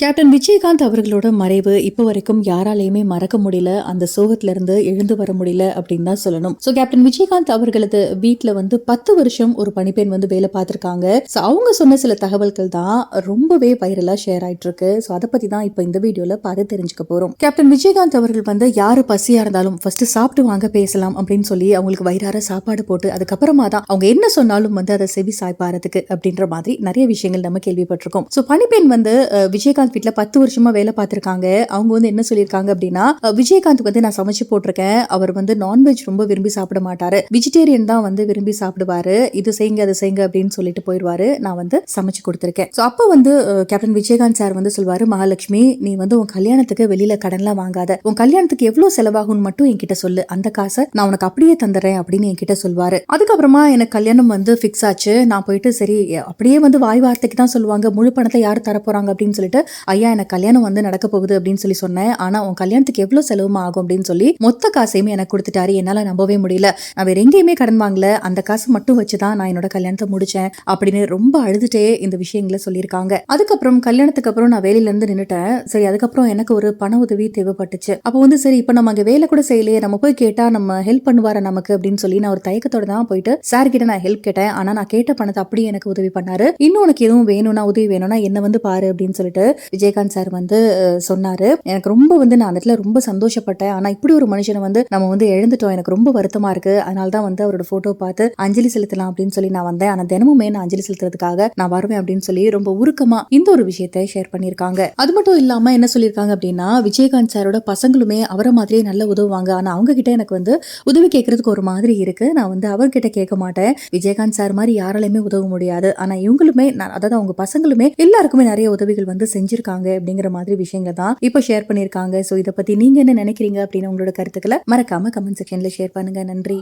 Captain Vijayakanth அவர்களோட மறைவு இப்போ வரைக்கும் யாராலையுமே மறக்க முடியல. அந்த சோகத்துல இருந்து எழுந்து வர முடியல அப்படின்னு தான் சொல்லணும். ஸோ கேப்டன் விஜயகாந்த் அவர்களது வீட்டில் வந்து பத்து வருஷம் ஒரு பணிப்பெண் வந்து வேலை பார்த்துருக்காங்க. ஸோ அவங்க சொன்ன சில தகவல்கள் தான் ரொம்பவே வைரலா ஷேர் ஆயிட்டு இருக்கு ஸோ அதை பத்தி தான் இப்போ இந்த வீடியோல பார்த்து தெரிஞ்சுக்க போறோம். கேப்டன் விஜயகாந்த் அவர்கள் வந்து யாரு பசியா இருந்தாலும் ஃபர்ஸ்ட் சாப்பிட்டு வாங்க பேசலாம் அப்படின்னு சொல்லி அவங்களுக்கு வயிறார சாப்பாடு போட்டு அதுக்கப்புறமா தான் அவங்க என்ன சொன்னாலும் வந்து அதை செவி சாய்ப்பாரதுக்கு அப்படின்ற மாதிரி நிறைய விஷயங்கள் நம்ம கேள்விப்பட்டிருக்கோம். ஸோ பணிப்பெண் வந்து விஜயகாந்த் விஜயகாந்த் வீட்டில் பத்து வருஷமா வேலை பார்த்துருக்காங்க. அவங்க வந்து என்ன சொல்லியிருக்காங்க அப்படின்னா அஹ், விஜயகாந்த் வந்து நான் சமைச்சு போட்டிருக்கேன். அவர் வந்து நான்வெஜ் ரொம்ப விரும்பி சாப்பிட மாட்டாரு. வெஜிடேரியன் தான் வந்து விரும்பி சாப்பிடுவாரு. இது செய்யுங்க அது செய்யுங்க அப்படின்னு சொல்லிட்டு போயிடுவாரு. நான் வந்து சமைச்சு கொடுத்துருக்கேன். ஸோ அப்போ வந்து கேப்டன் விஜயகாந்த் சார் வந்து சொல்வாரு மகாலட்சுமி நீ வந்து உன் கல்யாணத்துக்கு வெளியில கடன்லாம் வாங்காத. உன் கல்யாணத்துக்கு எவ்வளவு செலவாகும்னு மட்டும் என்கிட்ட சொல்லு. அந்த காசை நான் உனக்கு அப்படியே தந்துடுறேன் அப்படின்னு என்கிட்ட சொல்வாரு. அதுக்கப்புறமா எனக்கு கல்யாணம் வந்து ஃபிக்ஸ் ஆச்சு. நான் போயிட்டு சரி அப்படியே வந்து வாய் வார்த்தைக்கு தான் சொல்லுவாங்க. முழு பணத்தை யார் தரப்போறாங்க? அப்படின்னு சொல்லிட்டு ஐயா எனக்கு கல்யாணம் வந்து நடக்க போகுது அப்படின்னு சொல்லி சொன்னேன். ஆனா உன் கல்யாணத்துக்கு எவ்வளவு செலவுமா ஆகும் அப்படின்னு சொல்லி மொத்த காசையுமே எனக்கு கொடுத்துட்டாரு. என்னால நம்பவே முடியல. நான் வேற எங்கேயுமே கடன் வாங்கல. அந்த காசு மட்டும் வச்சுதான் நான் என்னோட கல்யாணத்தை முடிச்சேன் அப்படின்னு ரொம்ப அழுதுட்டே இந்த விஷயங்களை சொல்லியிருக்காங்க. அதுக்கப்புறம் கல்யாணத்துக்கு அப்புறம் நான் வேலையில இருந்து நின்னுட்டேன். சரி அதுக்கப்புறம் எனக்கு ஒரு பண உதவி தேவைப்பட்டுச்சு. அப்போ வந்து சரி இப்போ நம்ம அங்க வேலை கூட செய்யலையே. நம்ம போய் கேட்டா நம்ம ஹெல்ப் பண்ணுவாரா நமக்கு அப்படின்னு சொல்லி நான் ஒரு தயக்கத்தோட தான் போயிட்டு சார் கிட்ட நான் ஹெல்ப் கேட்டேன். ஆனா நான் கேட்ட பணத்தை அப்படியே எனக்கு உதவி பண்ணாரு. இன்னும் உனக்கு எதுவும் வேணும்னா உதவி வேணும்னா என்ன வந்து பாரு அப்படின்னு சொல்லிட்டு விஜயகாந்த் சார் வந்து சொன்னார் சொன்னாரு. எனக்கு ரொம்ப வந்து நான் அந்த இடத்துல ரொம்ப சந்தோஷப்பட்டேன். ஆனா இப்படி ஒரு மனுஷனை வந்து நம்ம வந்து எழுந்துட்டோம். எனக்கு ரொம்ப வருத்தமா இருக்கு. அதனால தான் வந்து அவரோட போட்டோ பார்த்து அஞ்சலி செலுத்தலாம் அப்படின்னு சொல்லி நான் வந்தேன். ஆனா தினமுமே நான் அஞ்சலி செலுத்துறதுக்காக நான் வருவேன் அப்படின்னு சொல்லி ரொம்ப உருக்கமா இந்த ஒரு விஷயத்தை ஷேர் பண்ணியிருக்காங்க. அது மட்டும் இல்லாம என்ன சொல்லியிருக்காங்க அப்படின்னா விஜயகாந்த் சாரோட பசங்களுமே அவரை மாதிரியே நல்ல உதவுவாங்க. ஆனா அவங்க கிட்ட எனக்கு வந்து உதவி கேட்கறதுக்கு ஒரு மாதிரி இருக்கு. நான் வந்து அவர்கிட்ட கேட்க மாட்டேன். விஜயகாந்த் சார் மாதிரி யாராலையுமே உதவ முடியாது. ஆனா இவங்களுமே நான் அதாவது அவங்க பசங்களுமே எல்லாருக்குமே நிறைய உதவிகள் வந்து செஞ்சு வச்சிருக்காங்க அப்படிங்கிற மாதிரி விஷயங்கள் தான் இப்போ ஷேர் பண்ணியிருக்காங்க. ஸோ இதை பத்தி நீங்க என்ன நினைக்கிறீங்க அப்படின்னு உங்களோட கருத்துக்களை மறக்காம கமெண்ட் செக்ஷன்ல ஷேர் பண்ணுங்க. நன்றி.